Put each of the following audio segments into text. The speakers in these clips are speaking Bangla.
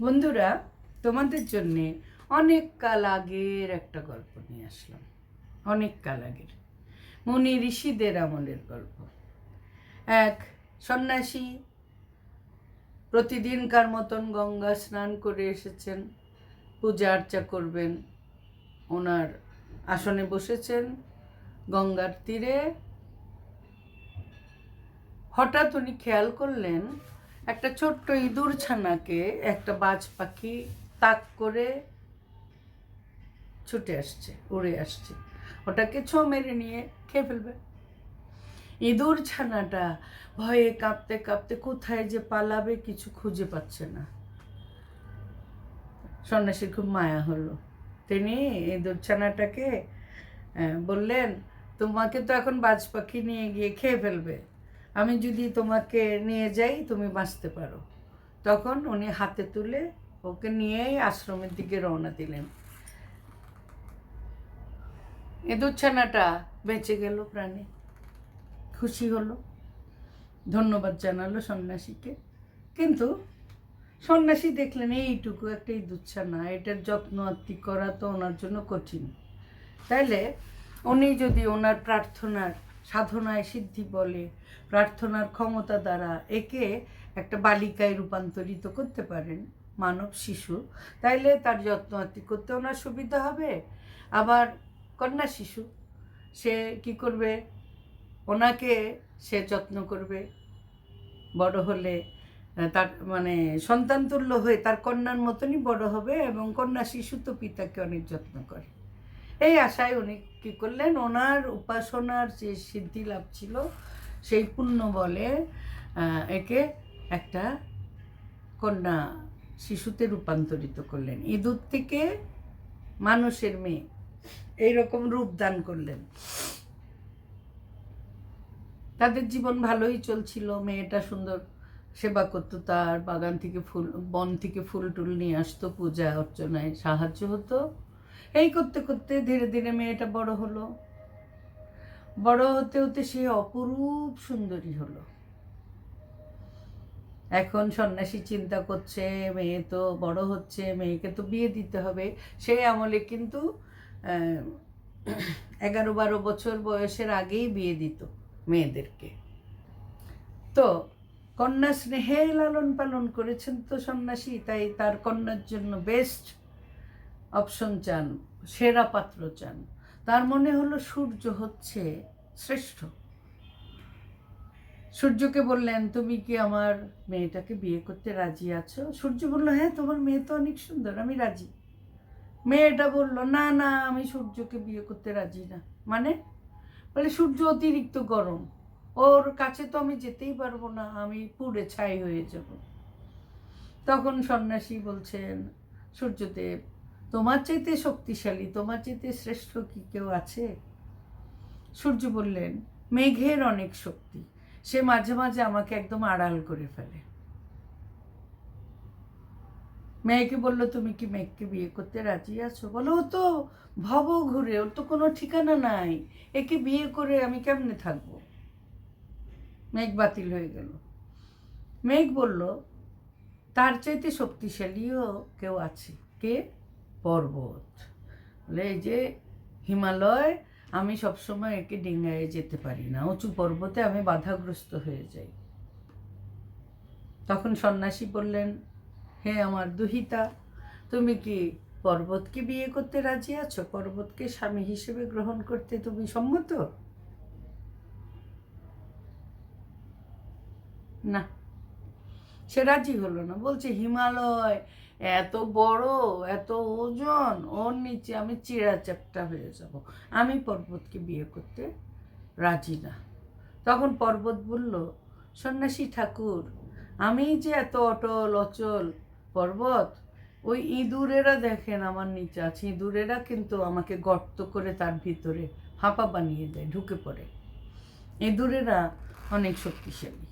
বন্ধুরা, তোমাদের জন্যে অনেক কাল আগের একটা গল্প নিয়ে আসলাম। অনেক কাল আগের। মুনি ঋষিদের আমলের গল্প। এক সন্ন্যাসী প্রতিদিনকার মতন গঙ্গা স্নান করে এসেছেন, পূজা আর্চা করবেন। ওনার আসনে বসেছেন গঙ্গার তীরে। হঠাৎ উনি খেয়াল করলেন একটা ছোট্ট ইঁদুর ছানাকে একটা বাজ পাখি তাক করে ছুটে আসছে, উড়ে আসছে। ওটাকে ছো মেরে নিয়ে খেয়ে ফেলবে। ইঁদুর ছানাটা ভয়ে কাঁপতে কাঁপতে কোথায় যে পালাবে কিছু খুঁজে পাচ্ছে না। সন্ন্যাসীর খুব মায়া হলো। তিনি ইঁদুর ছানাটাকে বললেন, তোমাকে তো এখন বাজ পাখি নিয়ে গিয়ে খেয়ে ফেলবে। আমি যদি তোমাকে নিয়ে যাই, তুমি বাঁচতে পারো। তখন উনি হাতে তুলে ওকে নিয়েই আশ্রমের দিকে রওনা দিলেন। ইঁদুর ছানাটা বেঁচে গেল প্রাণে। খুশি হলো। ধন্যবাদ জানালো সন্ন্যাসীকে। কিন্তু সন্ন্যাসী দেখলেন, এইটুকু একটা ইঁদুর ছানা এটার যত্ন আত্তি করা তো ওনার জন্য কঠিন। তাইলে উনি যদি ওনার প্রার্থনার সাধনায় সিদ্ধি বলে, প্রার্থনার ক্ষমতা দ্বারা একে একটা বালিকায় রূপান্তরিত করতে পারেন মানব শিশু। তাইলে তার যত্ন আত্তি করতে ওনার সুবিধা হবে। আবার কন্যা শিশু, সে কি করবে? ওনাকে সে যত্ন করবে। বড় হলে তার মানে সন্তান তুল্য হয়ে তার কন্যার মতনই বড় হবে এবং কন্যা শিশু তো পিতাকে অনেক যত্ন করে। এই আশায় উনি কী করলেন? ওনার উপাসনার যে সিদ্ধি লাভ ছিল, সেই পুণ্য বলে একে একটা কন্যা শিশুতে রূপান্তরিত করলেন। ইঁদুর থেকে মানুষের মেয়ে এইরকম রূপ দান করলেন। তাদের জীবন ভালোই চলছিল, মেয়েটা সুন্দর সেবা করতো, তার বাগান থেকে ফুল, বন থেকে ফুল টুল নিয়ে আসতো, পূজা অর্চনায় সাহায্য হতো। এই করতে করতে ধীরে ধীরে মেয়েটা বড় হলো। বড় হতে হতে সে অপরূপ সুন্দরী হলো। এখন সন্ন্যাসী চিন্তা করছে, মেয়ে তো বড় হচ্ছে, মেয়েকে তো বিয়ে দিতে হবে। সেই আমলে কিন্তু এগারো বারো বছর বয়সের আগেই বিয়ে দিত মেয়েদেরকে। তো কন্যা স্নেহে লালন পালন করেছেন তো সন্ন্যাসী, তাই তার কন্যার জন্য বেস্ট অপশন চান, সেরা পাত্র চান। তার মনে হলো সূর্য হচ্ছে শ্রেষ্ঠ। সূর্যকে বললেন, তুমি কি আমার মেয়েটাকে বিয়ে করতে রাজি আছো? সূর্য বলল হ্যাঁ তোমার মেয়ে তো অনেক সুন্দর, আমি রাজি। মেয়েটা বলল, না না, আমি সূর্যকে বিয়ে করতে রাজি না। মানে? বলে, সূর্য অতিরিক্ত গরম, ওর কাছে তো আমি যেতেই পারব না, আমি পুড়ে ছাই হয়ে যাব। তখন সন্ন্যাসী বলছেন, সূর্যদেব তোমার চাইতে শক্তিশালী, তোমার চাইতে শ্রেষ্ঠ কি কেউ আছে? সূর্য বললেন, মেঘের অনেক শক্তি, সে মাঝে মাঝে আমাকে একদম আড়াল করে ফেলে। মেয়েকে বলল, তুমি কি মেঘকে বিয়ে করতে রাজি আছো? বলো, ও তো ভব ঘুরে, ওর তো কোনো ঠিকানা নাই। একে বিয়ে করে আমি কেমনে থাকব? মেঘ বাতিল হয়ে গেল। মেঘ বলল, তার চাইতে শক্তিশালীও কেউ আছে? কে? পর্বত। বলে এই যে হিমালয়, আমি সবসময় একে ডিঙ্গায় যেতে পারি না। উঁচু পর্বতে আমি বাধাগ্রস্ত হয়ে যাই। তখন সন্ন্যাসী বললেন, হে আমার দুহিতা, তুমি কি পর্বতকে বিয়ে করতে রাজি আছো? পর্বতকে স্বামী হিসেবে গ্রহণ করতে তুমি সম্মত? না, সে রাজি হলো না। বলছে, হিমালয় এত বড়, এত ওজন, ওর নিচে আমি চিড়া চ্যাপটা হয়ে যাব। আমি পর্বতকে বিয়ে করতে রাজি না। তখন পর্বত বলল, সন্ন্যাসী ঠাকুর, আমি যে এত অটল, অচল পর্বত, ওই ইঁদুরেরা দেখেন আমার নিচে আছে। ইঁদুরেরা কিন্তু আমাকে গর্ত করে তার ভিতরে হাঁপা বানিয়ে দেয়, ঢুকে পড়ে। ইঁদুরেরা অনেক শক্তিশালী।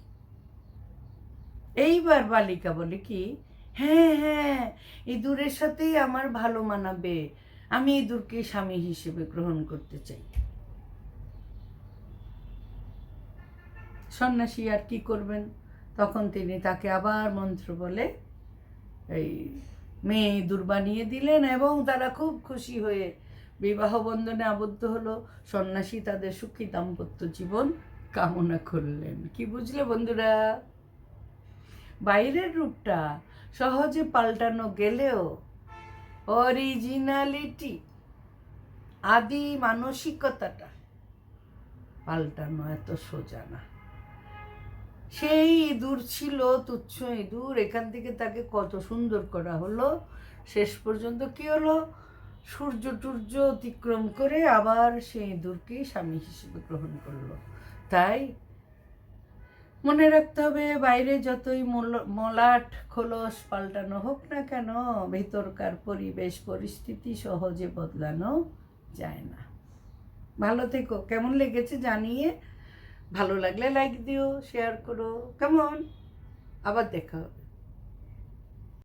এইবার বালিকা বলে কি হ্যাঁ হ্যাঁ ইঁদুরের সাথেই আমার ভালো মানাবে। আমি ইঁদুরকে স্বামী হিসেবে গ্রহণ করতে চাই। সন্ন্যাসী আর কি করবেন? তখন তিনি তাকে আবার মন্ত্র বলে এই মেয়ে ইঁদুর বানিয়ে দিলেন এবং তারা খুব খুশি হয়ে বিবাহ বন্ধনে আবদ্ধ হলো। সন্ন্যাসী তাদের সুখী দাম্পত্য জীবন কামনা করলেন। কি বুঝলে বন্ধুরা? বাইরের রূপটা সহজে পাল্টানো গেলেও অরিজিনালিটি আদি মানসিকতাটা পাল্টানো এত সোজা না। সেই ইঁদুর ছিল, তুচ্ছ ইঁদুর, এখান থেকে তাকে কত সুন্দর করা হলো, শেষ পর্যন্ত কি হলো? সূর্য টূর্য অতিক্রম করে আবার সেই ইঁদুরকেই স্বামী হিসেবে গ্রহণ করল। তাই মনে রাখতে হবে, বাইরে যতই মোল- মলাট, খোলস পাল্টানো হোক না কেন, ভেতরকার পরিবেশ, পরিস্থিতি সহজে বদলানো যায় না। ভালো থেকো। কেমন লেগেছে জানিয়ে? ভালো লাগলে লাইক দিও শেয়ার করো। কেমন আবার দেখা হবে।